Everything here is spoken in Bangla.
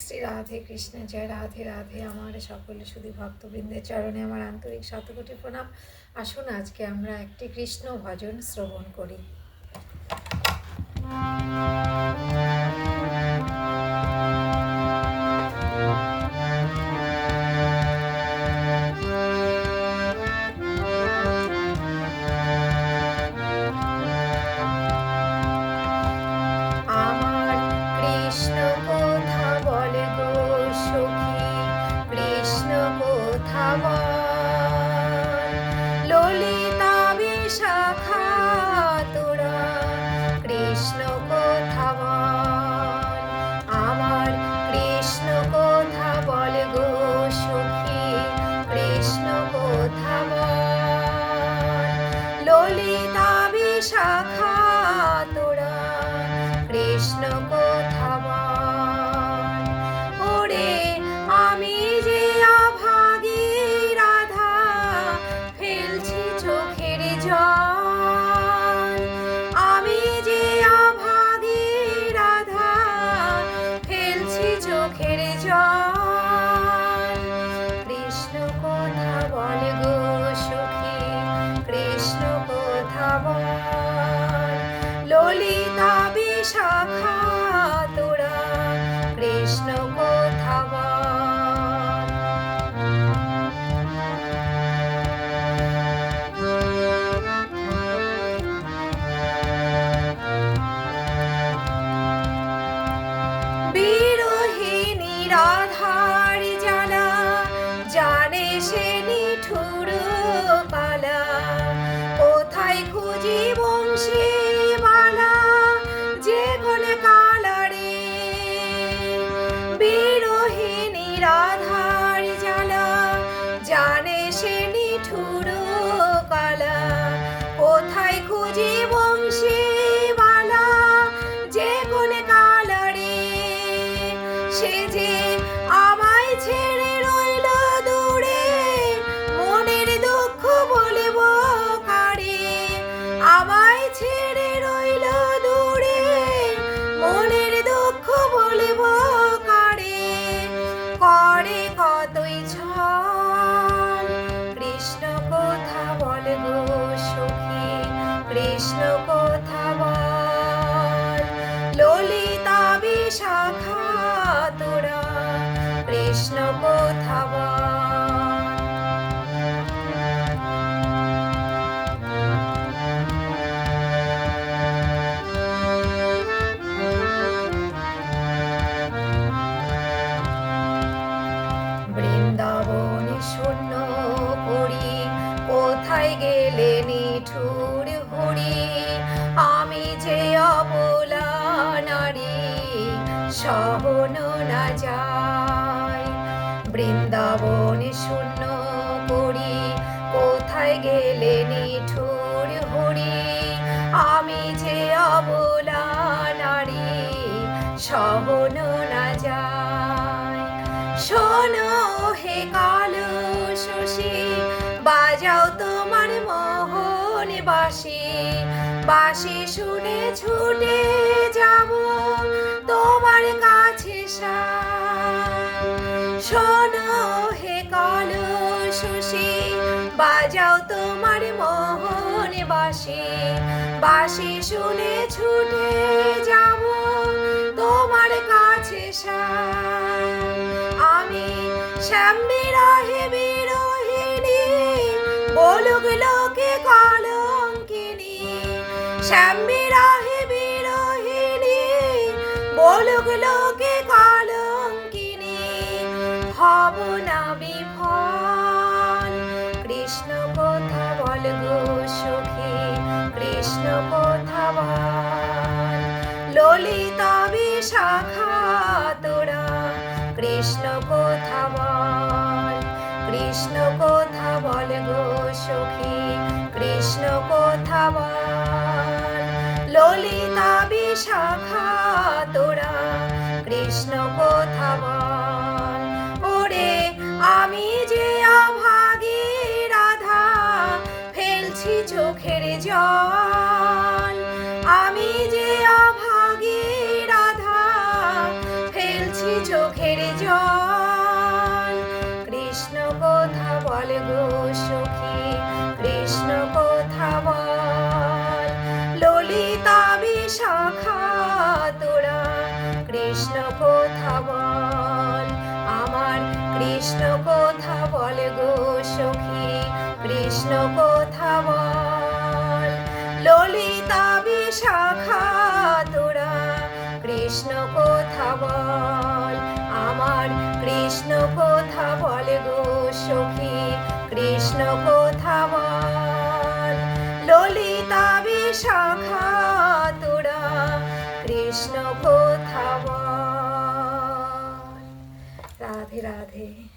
শ্রী রাধে কৃষ্ণ, জয় রাধে রাধে। আমার সকলে শুধু ভক্তবৃন্দের চরণে আমার আন্তরিক শতকোটি প্রণাম। আসুন আজকে আমরা একটি কৃষ্ণ ভজন শ্রবণ করি। তোরা কৃষ্ণ রাধার জ্বালা, জানে সে নিঠুর কালা। কোথায় খুঁজি বংশী মালা যে কোন কালারে? সে যে আমায় ছেড়ে রইল দূরে, মনের দুঃখ বলিব কারে? আমায় ছেড়ে রইল দূরে, মনের কৃষ্ণ শূন্য কোথায় গেলে আমি যে অবলা নারী সহন না যায় বৃন্দাবনে শূন্য করি। কোথায় গেলে নিঠুর হরি? আমি যে অবলা নারী, সহন না যায়। শোনো হে কাল শশী, বাজাও তোমার মোহন বাসি। বাসি শুনে ছুটে যাব তোমার কাছে সাই। শোনো হে কালো শশী, বাজাও তোমার মোহন বাসি বাসি শুনে ছুটে যাব তোমার কাছে। আমি সামনে রাহে বিরোহিণী, বলুক লোকে কলঙ্কিনী সামনে রাহে বিরোহিণী, বলুক লোকে কলঙ্কিনী হব না বিফল কৃষ্ণ কথা বল গো সখী, কৃষ্ণ কথা বল। ললিতা বিশাখা তোরা কৃষ্ণ কথা বল। কৃষ্ণ কথা বল গো সখী, কৃষ্ণ কথা বল। ললিতা বিশাখা তোরা কৃষ্ণ কথা বল। আমি যে অভাগী রাধা, ফেলছি চোখের নির্জন কৃষ্ণ কথা বল গো সখী, কৃষ্ণ কথা বল। ললিতা বিশাখা তোরা কৃষ্ণ কথা বল। আমার কৃষ্ণ কথা বল গো সখী, কৃষ্ণ কথা বল। কৃষ্ণ কথা বল, আমার কৃষ্ণ কথা বলে গো সখী, কৃষ্ণ কথা বল। ললিতা বিশাখা তোরা কৃষ্ণ কথা বল। রাধে রাধে।